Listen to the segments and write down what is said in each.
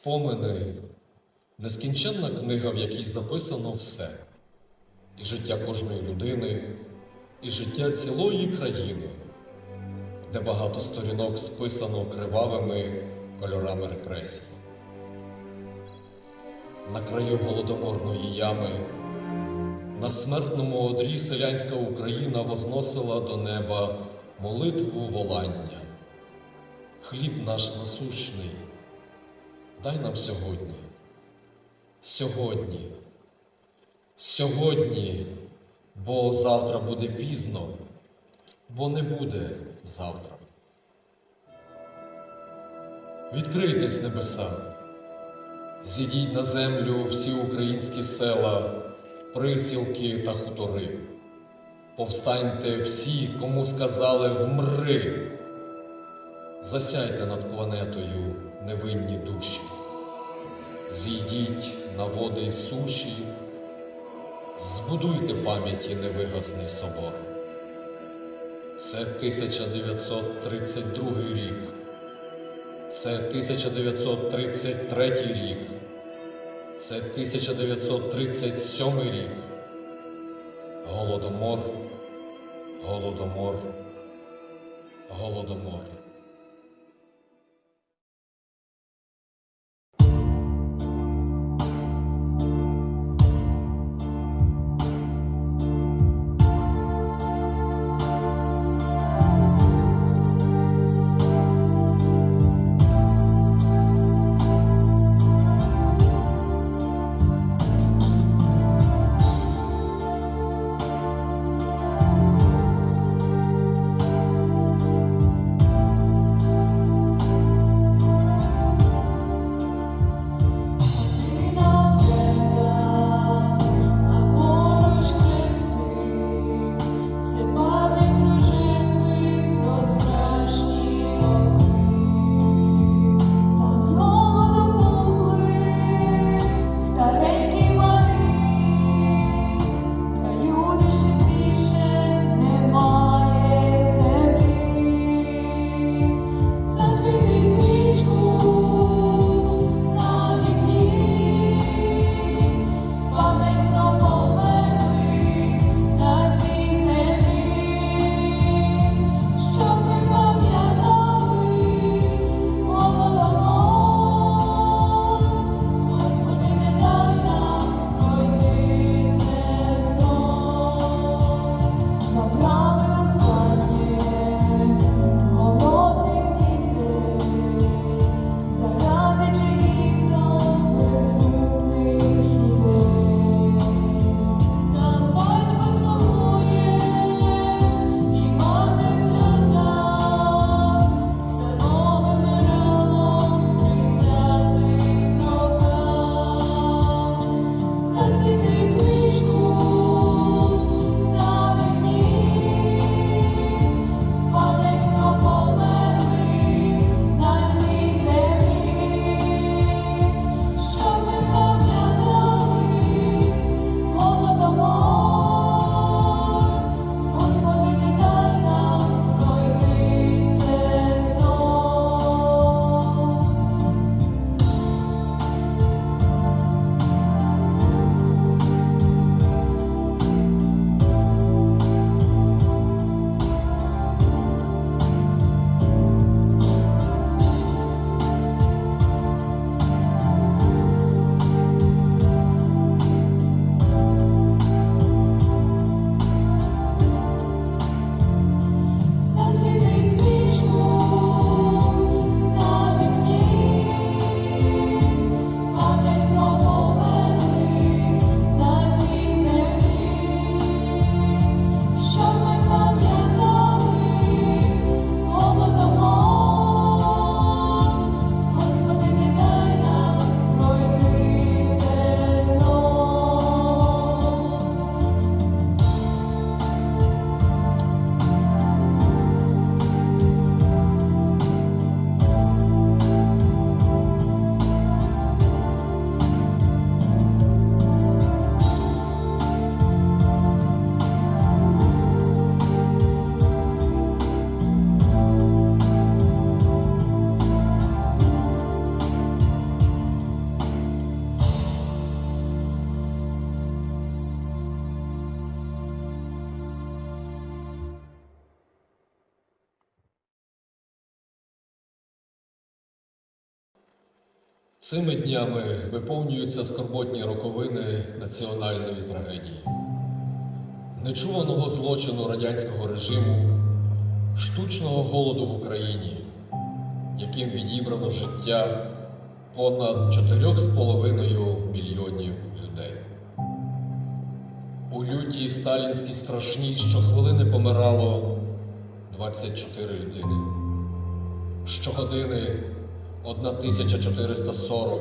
Спомини нескінченна книга, в якій записано все, і життя кожної людини, і життя цілої країни, де багато сторінок списано кривавими кольорами репресій. На краю голодоморної ями, на смертному одрі селянська Україна возносила до неба молитву волання. Хліб наш насущний, дай нам сьогодні. Сьогодні. Сьогодні, бо завтра буде пізно, бо не буде завтра. Відкрийтесь небеса, зійдіть на землю всі українські села, присілки та хутори. Повстаньте всі, кому сказали вмри. Засяйте над планетою невинні душі. Зійдіть на води й суші, збудуйте пам'яті невигасний собор. Це 1932 рік, це 1933 рік, це 1937 рік. Голодомор, голодомор, голодомор. Цими днями виповнюються скорботні роковини національної трагедії, нечуваного злочину радянського режиму, штучного голоду в Україні, яким відібрано життя понад 4,5 мільйонів людей. У лютій сталінській страшній щохвилини помирало 24 людини. Щогодини 1440,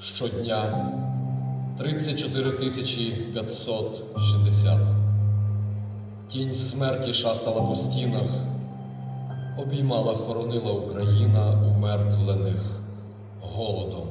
щодня 34 тисячі 560. Тінь смерті шастала по стінах, обіймала, хоронила Україна умертвлених голодом.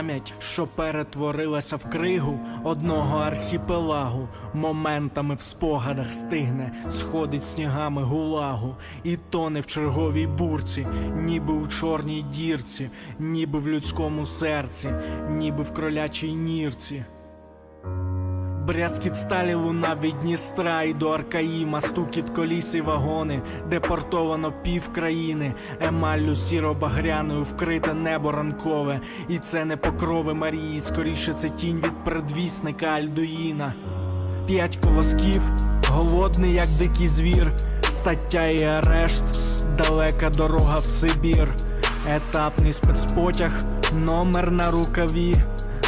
Пам'ять, що перетворилася в кригу одного архіпелагу, моментами в спогадах стигне, сходить снігами гулагу, і тоне в черговій бурці, ніби у чорній дірці, ніби в людському серці, ніби в кролячій нірці. Брязкіт сталі луна від Дністра і до Аркаїма, стукіт коліс і вагони, депортовано пів країни, емаллю сіро-багряною вкрите небо ранкове, і це не покрови Марії, скоріше це тінь від предвісника Альдуїна. П'ять колосків, голодний, як дикий звір, стаття і арешт, далека дорога в Сибір, етапний спецпотяг, номер на рукаві.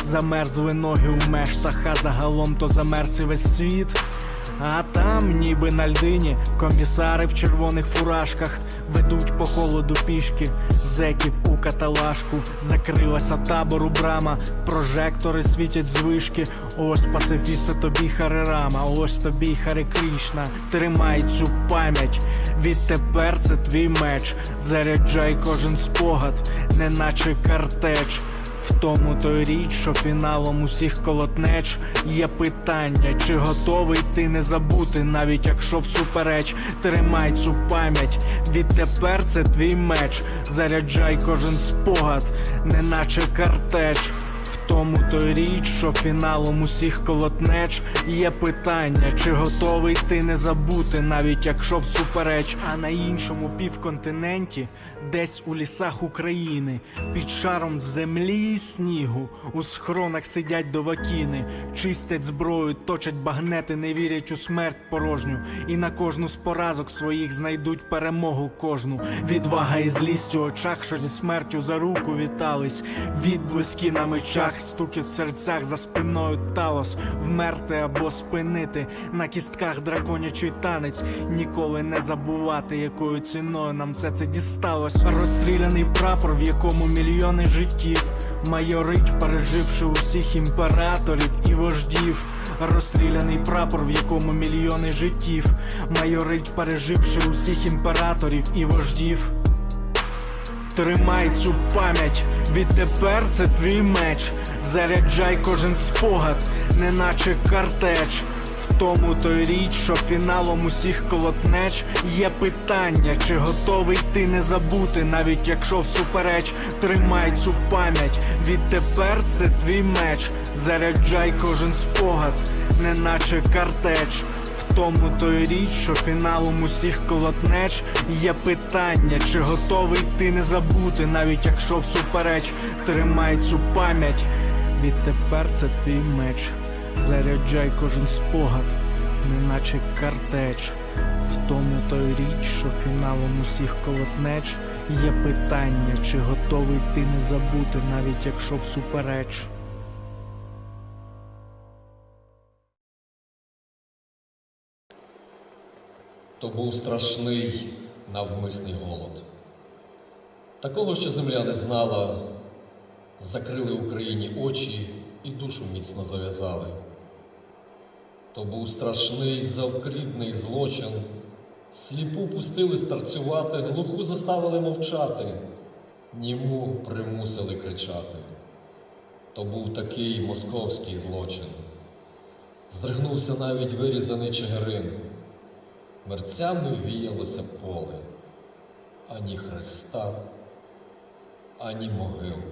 Замерзли ноги у мештах, а загалом то замерз і весь світ. А там, ніби на льдині, комісари в червоних фуражках ведуть по холоду пішки, зеків у каталажку, закрилася табору брама, прожектори світять з вишки. Ось пацифісти тобі Харерама, ось тобі Харе Крішна. Тримай цю пам'ять. Відтепер це твій меч. Заряджай кожен спогад, неначе картеч. В тому то річ, що фіналом усіх колотнеч є питання, чи готовий ти не забути, навіть якщо всупереч тримай цю пам'ять. Відтепер це твій меч. Заряджай кожен спогад, неначе картеч. В тому то річ, що фіналом усіх колотнеч є питання, чи готовий ти не забути, навіть якщо всупереч, а на іншому півконтиненті, десь у лісах України, під шаром землі і снігу, у схронах сидять довакіни, чистять зброю, точать багнети, не вірять у смерть порожню, і на кожну з поразок своїх знайдуть перемогу кожну. Відвага і злість у очах, що зі смертю за руку вітались, відблиски на мечах, стукіт в серцях за спиною талос, вмерти або спинити на кістках драконячий танець, ніколи не забувати, якою ціною нам все це дісталось. Розстріляний прапор, в якому мільйони життів. Майорить, переживши усіх імператорів і вождів, розстріляний прапор, в якому мільйони життів, майорить, переживши усіх імператорів і вождів. Тримай цю пам'ять, відтепер це твій меч. Заряджай кожен спогад, неначе картеч. В тому то й річ, що фіналом усіх колотнеч є питання, чи готовий ти не забути, навіть якщо всупереч тримай цю пам'ять. Відтепер це твій меч. Заряджай кожен спогад, неначе картеч. В тому то річ, що фіналом усіх колотнеч є питання, чи готовий ти не забути, навіть якщо всупереч тримай цю пам'ять. Відтепер це твій меч. Заряджай кожен спогад, неначе картеч. В тому то й річ, що фіналом усіх колотнеч є питання, чи готовий ти не забути, навіть якщо всупереч. То був страшний навмисний голод. Такого, що земля не знала, закрили Україні очі і душу міцно зав'язали. То був страшний завкрідний злочин, сліпу пустили старцювати, глуху заставили мовчати. Німу примусили кричати. То був такий московський злочин. Здригнувся навіть вирізаний Чигирин. Мерцями віялося поле, ані хреста, ані могил.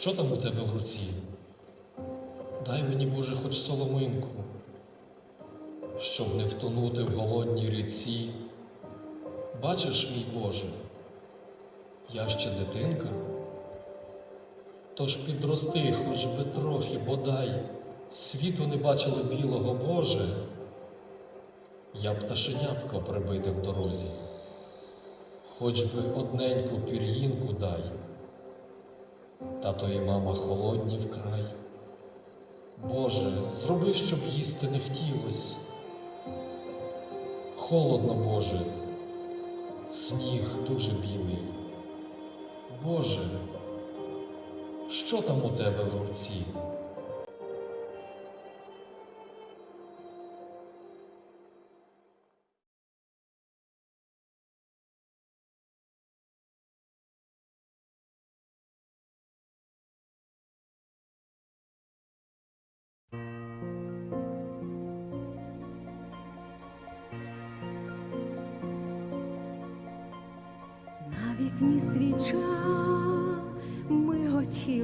Що там у тебе в руці? Дай мені, Боже, хоч соломинку, щоб не втонути в голодній ріці. Бачиш, мій Боже, я ще дитинка, тож підрости хоч би трохи, бодай, світу не бачили білого, Боже, я пташенятко прибите в дорозі, хоч би одненьку пір'їнку дай. Тато і мама холодні вкрай, Боже, зроби, щоб їсти не хотілось. Холодно, Боже, сніг дуже білий. Боже, що там у тебе в руці?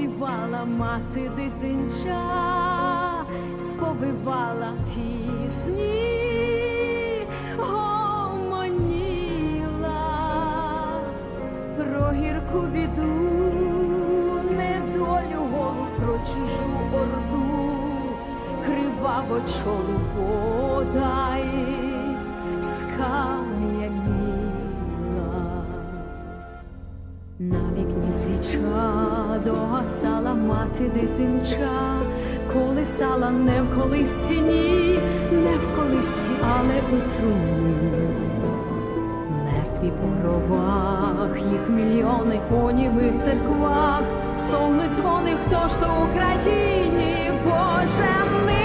повівала мати дитинча, сповивала пісні, гомоніла. Про гірку біду, недолю голу про чужу орду, криваво чолу догасала мати дитинча, колисала не в колисці, ні, не в колисці, але у труні. Мертві по гробах, їх мільйони по німих церквах, стовнуть дзвони, хто ж то Україні, Боже, нині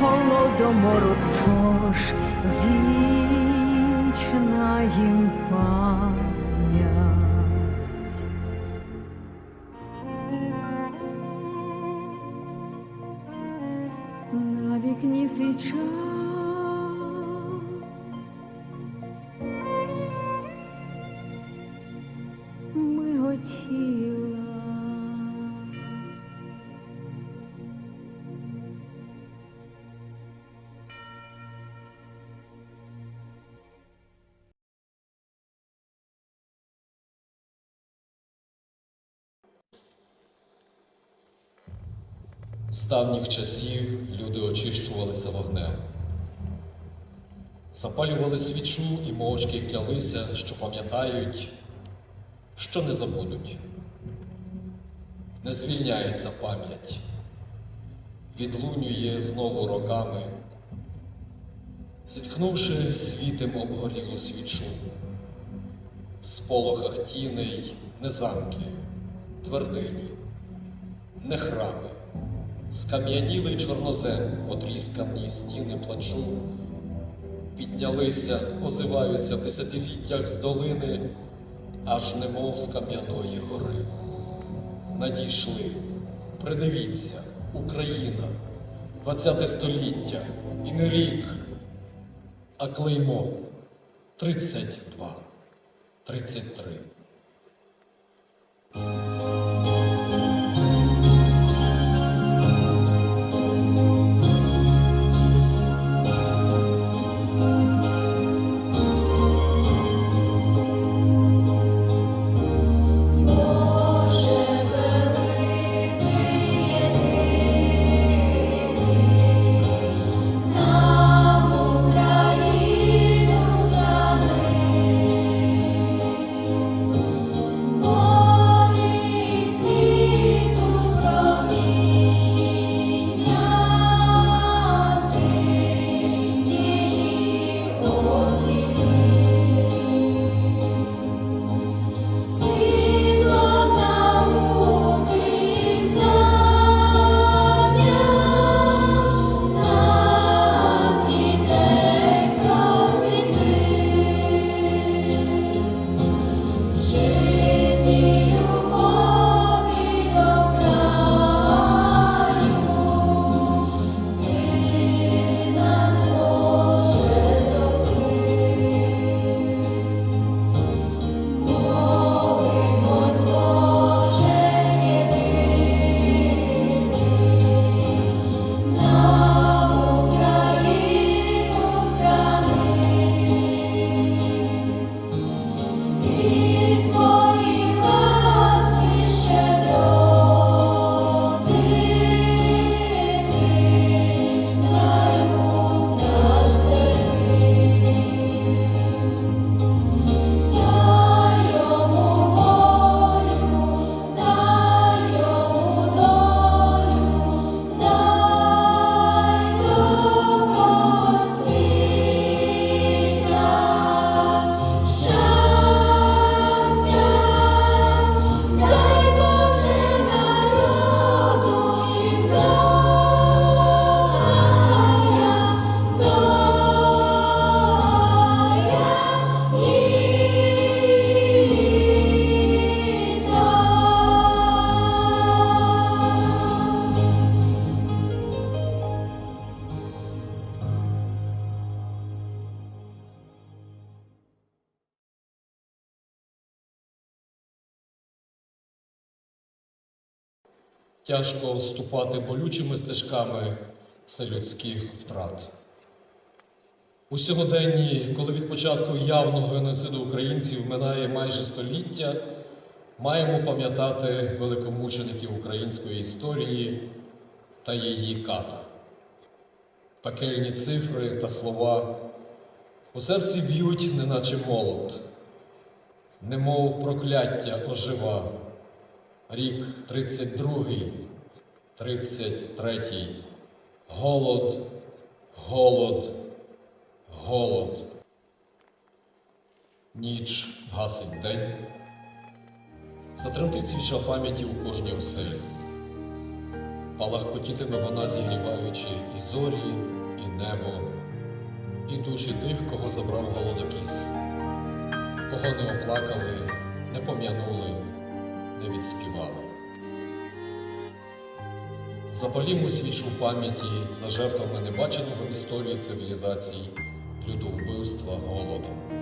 голодомору тож вічна їм пам'ять. Давніх часів люди очищувалися вогнем, запалювали свічу і мовчки клялися, що пам'ятають, що не забудуть. Не звільняється пам'ять, відлунює знову роками, зітхнувши світем обгорілу свічу. В сполохах тіней не замки, твердині, не храми. Скам'янілий чорнозем, потріскані стіни плачу, піднялися, озиваються в десятиліттях з долини, аж немов з кам'яної гори. Надійшли, придивіться, Україна, двадцяте століття, і не рік, а клеймо 32, 33. Тяжко ступати болючими стежками вселюдських втрат. У сьогоденні, коли від початку явного геноциду українців минає майже століття, маємо пам'ятати великомучеників української історії та її ката. Пекельні цифри та слова у серці б'ють, неначе молот, немов прокляття ожива. Рік 32, 33, голод, голод, голод. Ніч гасить день, затремтить свіча пам'яті у кожній оселі. Палахкотітиме вона, зігріваючи і зорі, і небо, і душі тих, кого забрав голодокіс, кого не оплакали, не пом'янули, не відспівали. Запалімо свічу пам'яті за жертвами небаченого в історії цивілізацій людовбивства голоду.